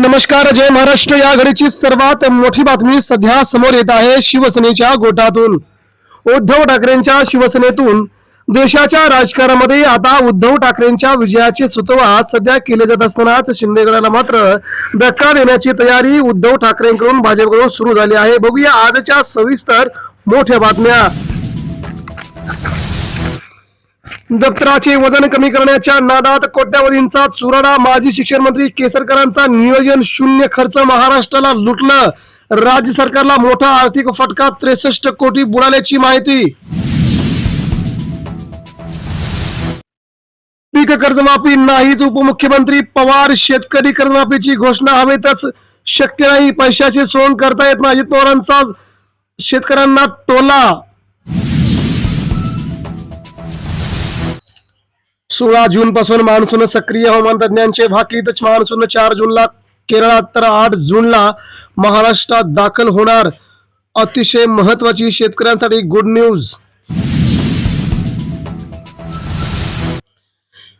नमस्कार जय महाराष्ट्र. या घडीची सर्वात मोठी बातमी सध्या समोर येत आहे शिवसेनेच्या गोटातून. उद्धव ठाकरेंच्या शिवसेनेतून. देशाच्या राजकारणामध्ये आता उद्धव ठाकरेंच्या विजयाची सुतवाद सध्या केले जात असतानाच शिंदेगडाला मात्र धक्का देण्याची तयारी उद्धव ठाकरेंकडून भाजपकडून सुरू झाली आहे. बघूया आजच्या सविस्तर मोठ्या बातम्या. दप्तराचे वजन कमी करण्याच्या नादात कोट्यावधींचा चुराडा माजी शिक्षण मंत्री केसरकरांचा नियोजन शून्य खर्च महाराष्ट्राला लुटलं. राज्य सरकारला मोठा आर्थिक फटका त्रेसष्ट कोटी बुडाल्याची माहिती. पीक कर्जमाफी नाहीच उपमुख्यमंत्री पवार शेतकरी कर्जमाफीची घोषणा हवेतच. शक्य नाही पैशाची सोन करता येत नाही. अजित पवारांचा शेतकऱ्यांना टोला. सोळा जून पासून मान्सून सक्रिय हवामान तज्ञांचे भाकीत मान्सून चार जूनला केरळात तर आठ जूनला महाराष्ट्रात दाखल होणार. अतिशय महत्वाची शेतकऱ्यांसाठी गुड न्यूज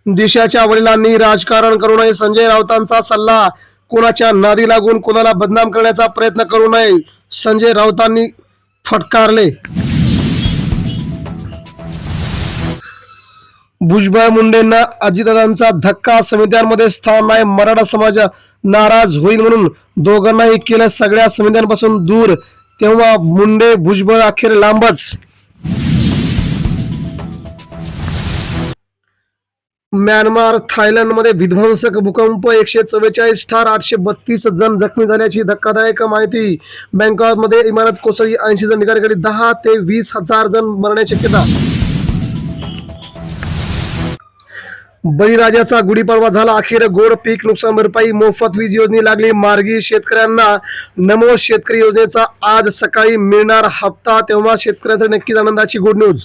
दिशाच्या वडिलांनी राजकारण करू नये संजय राऊतांचा सल्ला. कोणाच्या नादी लागून कोणाला बदनाम करण्याचा प्रयत्न करू नये संजय राऊतांनी फटकारले. भुजबळ मुंडेंना अजितदादांचा धक्का समित्यांमध्ये स्थान नाही मराठा समाज नाराज होईल म्हणून दोघांनाही केलं सगळ्या समित्यांपासून दूर. तेव्हा मुंडे भुजबळ अखेर लांबच. म्यानमार थायलंडमध्ये विध्वंसक भूकंप एकशे चव्वेचाळीस ठार आठशे बत्तीस जण जखमी झाल्याची धक्कादायक माहिती. बँकॉकमध्ये इमारत कोसळली ऐंशी जण निघाले दहा ते वीस हजार जण मरण्याची शक्यता. बळीराजाचा गुढीपाडवा झाला. अखेर गोड पीक नुकसान भरपाई मोफत वीज योजने लागली. मार्गी शेतकऱ्यांना नमो शेतकरी योजनेचा आज सकाळी मिळणार हप्ता. तेव्हा शेतकऱ्यांसाठी नक्कीच आनंदाची गुड न्यूज.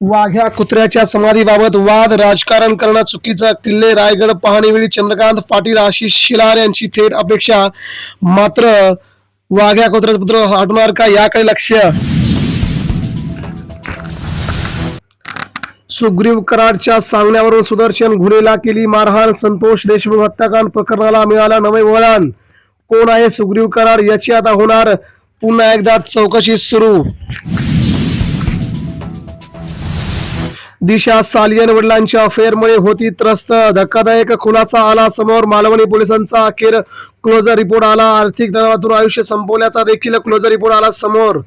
वाघ्या कुत्र्याच्या समाधीबाबत वाद राजकारण करणं चुकीचं. किल्ले रायगड पाहणीवेळी चंद्रकांत पाटील आशिष शिलार यांची थेट अपेक्षा. मात्र वाघ्या कुत्र्याचा पुत्र हटणार का? याकडे लक्ष सुग्रीव कराडच्या सांगण्यावरून सुदर्शन घुरेला केली मारहाण. संतोष देशमुख हत्याकांड प्रकरणाला मिळाला नवे वळण. कोण आहे सुग्रीव कराड याची आता होणार पुन्हा एकदा चौकशी सुरू. दिशा सालियन वडिलांच्या अफेअरमुळे होती त्रस्त. धक्कादायक खुलासा आला समोर मालवणी पोलिसांचा अखेर क्लोजर रिपोर्ट आला. आर्थिक दबावातून आयुष्य संपवल्याचा देखील क्लोजर रिपोर्ट आला समोर.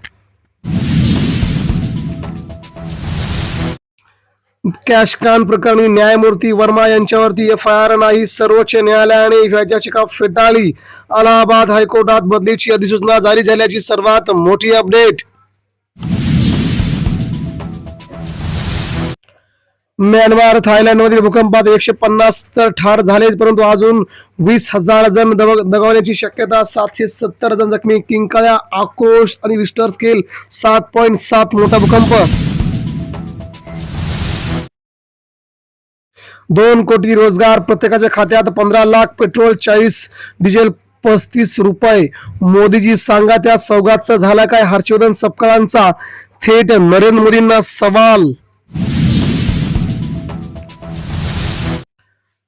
कॅशकान प्रकरणी न्यायमूर्ती वर्मा यांच्यावरती एफ आय आर नाही. सर्वोच्च न्यायालयाने याचिका फेटाळली. अलाहाबाद हायकोर्टात बदलीची अधिसूचना जारी झाल्याची सर्वात मोठी अपडेट. म्यानमार थायलंडमधील भूकंपात एकशे पन्नास तर ठार झाले परंतु अजून वीस हजार जण दब- दगावण्याची शक्यता सातशे सत्तर जण जखमी किंकाळ्या आक्रोश आणि रिस्टर स्केल सात पॉईंट सात मोठा भूकंप. दोन कोटी रोजगार प्रत्येकाच्या खात्यात पंधरा लाख पेट्रोल चाळीस डिझेल पस्तीस रुपये. मोदीजी सांगा त्या सौगातचा झाला काय? हर्षवर्धन सपकाळांचा थेट नरेंद्र मोदींना सवाल.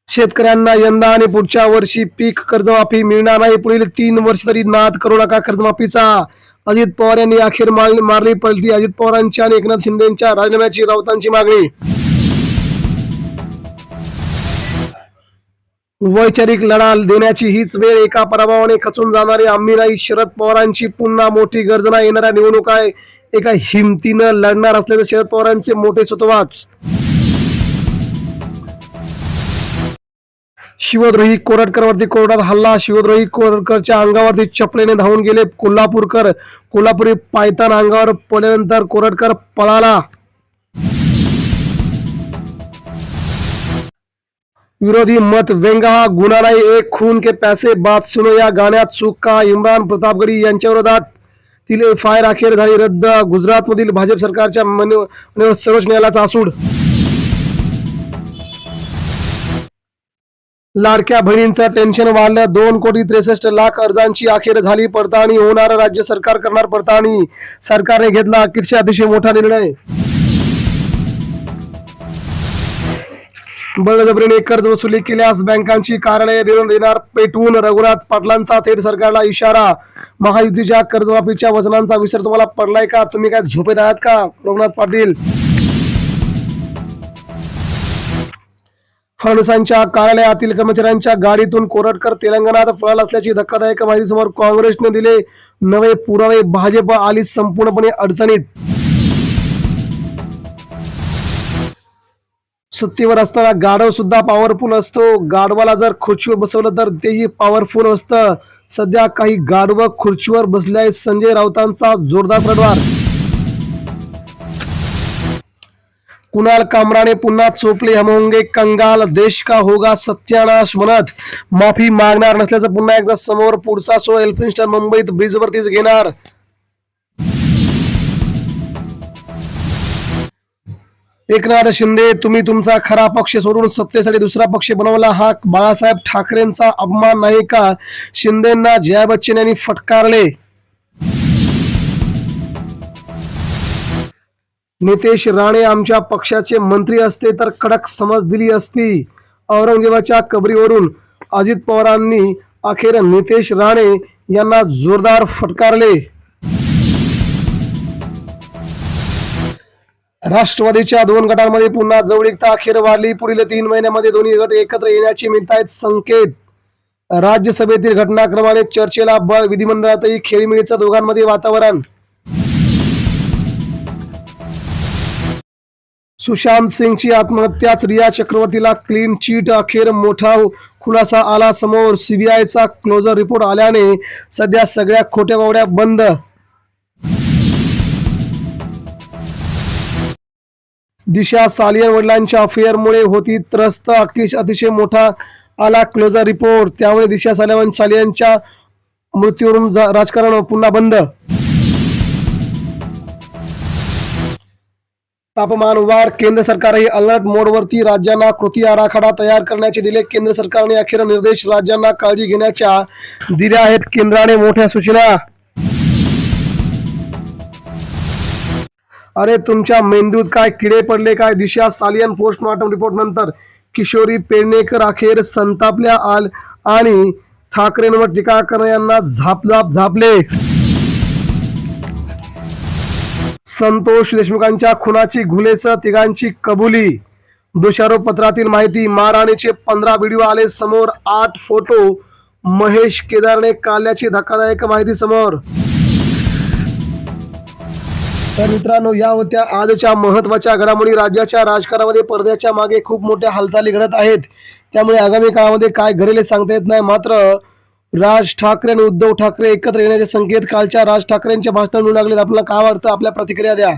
शेतकऱ्यांना यंदा आणि पुढच्या वर्षी पीक कर्जमाफी मिळणार नाही. पुढील तीन वर्ष तरी नाद करू नका कर्जमाफीचा. अजित पवार यांनी अखेर मारली पलटी. अजित पवारांच्या आणि एकनाथ शिंदेच्या राजीनाम्याची राऊतांची मागणी. वैचारिक लढा देण्याची हीच वेळ एका पराभवाने खचून जाणारी आम्ही नाही शरद पवारांची पुन्हा मोठी गर्जना येणाऱ्या निवडणुका एका हिमतीनं लढणार असल्याचे शरद पवारांचे मोठे सुतवाच. शिवद्रोही कोरटकरवरती कोर्टात हल्ला शिवद्रोही कोरटकरच्या अंगावरती चपलेने धावून गेले कोल्हापूरकर. कोल्हापुरी पायतान अंगावर पडल्यानंतर कोरटकर पळाला. विरोधी मत व्यंग गुन्हा नाही एक खून के पैसे बात सुनो या गाण्यात चूक का इम्रान प्रतापगडी यांच्या विरोधात तील एफ आय अखेर झाली रद्द गुजरातमधील भाजप सरकारच्या मनो- सर्वोच्च न्यायालयाचा आसूड. लाडक्या बहिणींचं टेन्शन वाढलं दोन कोटी त्रेसष्ट लाख अर्जांची अखेर झाली पडताळणी होणार राज्य सरकार करणार पडताळणी. सरकारने घेतला अखेरच्या अतिशय मोठा निर्णय. बळजबरीने कर्ज वसुली केल्यास बँकांची कार्यालये देऊन देणार पेटवून रघुनाथ पाटलांचा थेट सरकारला इशारा. महायुतीच्या कर्जमाफीच्या वचनांचा विसर तुम्हाला पडलाय का? तुम्ही काय झोपेत आहात का रघुनाथ पाटील? फडणवीसांच्या कार्यालयातील कर्मचाऱ्यांच्या गाडीतून कोरटकर तेलंगणात पळाला असल्याची धक्कादायक माहिती समोर काँग्रेसने दिले नवे पुरावे. भाजप आली संपूर्णपणे अडचणीत. सत्तेवर असताना गाढव सुद्धा पॉवरफुल असतो. गाढवाला जर खुर्चीवर बसवलं तर तेही पॉवरफुल असतं. सध्या काही गाढव खुर्चीवर बसले आहेत संजय राऊतांचा जोरदार पडवार कुणाल कामराने पुन्हा चोपले हम कंगाल देश का होगा सत्यानाश म्हणत माफी मागणार नसल्याचं पुन्हा एकदा समोर पुढचा शो एल्फिन्स्टन मुंबईत ब्रिजवरतीच घेणार. एकनाथ शिंदे तुम्ही तुमचा खरा पक्ष सोडून सत्तेसाठी दुसरा पक्ष बनवला. हा बाळासाहेब ठाकरेंचा अपमान नाही का? शिंदेना जया बच्चन यांनी फटकारले. नितेश राणे आमच्या पक्षाचे मंत्री असते तर कडक समज दिली असती. औरंगजेबाच्या कबरीवरून अजित पवारांनी अखेर नितेश राणे यांना जोरदार फटकारले. राष्ट्रवादीच्या दोन गटांमध्ये पुन्हा जवळीकता अखेर वाढली. पुढील तीन महिन्यामध्ये दोन्ही गट एकत्र येण्याचे मिळत आहेत संकेत. राज्यसभेतील घटनाक्रमाने चर्चेला बळ विधिमंडळातही खेळीमेळीचं दोघांमध्ये वातावरण. सुशांत सिंगची आत्महत्याच रिया चक्रवर्तीला क्लीन चीट अखेर मोठा खुलासा आला समोर. सीबीआयचा क्लोजर रिपोर्ट आल्याने सध्या सगळ्या खोट्या बावड्या बंद. दिशा सालियर वडिलांच्या अफेअरमुळे होती. त्रस्त अखिलेश अतिशय मोठा आला. क्लोजर रिपोर्ट त्यामुळे दिशा सालियान सालियांच्या मृत्यूवरून जा- राजकारण पुन्हा बंद. तापमान वाढ. केंद्र सरकारही अलर्ट मोडवरती राज्यांना कृती आराखडा तयार करण्याचे दिले. केंद्र सरकारने अखेर निर्देश. राज्यांना काळजी घेण्याच्या दिल्या आहेत. केंद्राने मोठ्या सूचना अरे तुमच्या मेंदूत काय किडे पडले काय दिशा सालियन पोस्टमॉर्टम रिपोर्ट नंतर? किशोरी पेडणेकर अखेर संतापल्या आल आणि ठाकरेंवर टीका करणाऱ्यांना झापझाप झापले. संतोष देशमुखांच्या खुनाची घुलेच तिघांची कबुली. दोषारोप पत्रातील माहिती महाराणीचे पंधरा व्हिडिओ आले समोर आठ फोटो. महेश केदारने काल्याची धक्कादायक माहिती समोर. तर मित्रांनो या होत्या आजच्या महत्त्वाच्या घडामोडी. राज्याच्या राजकारणामध्ये पडद्याच्या मागे खूप मोठ्या हालचाली घडत आहेत. त्यामुळे आगामी काळामध्ये काय घडेल हे सांगता येत नाही. मात्र राज ठाकरे आणि उद्धव ठाकरे एकत्र येण्याचे संकेत कालच्या राज ठाकरेंच्या भाषणावरून मिळू लागलेत. आपल्याला काय वाटतं? आपल्या प्रतिक्रिया द्या.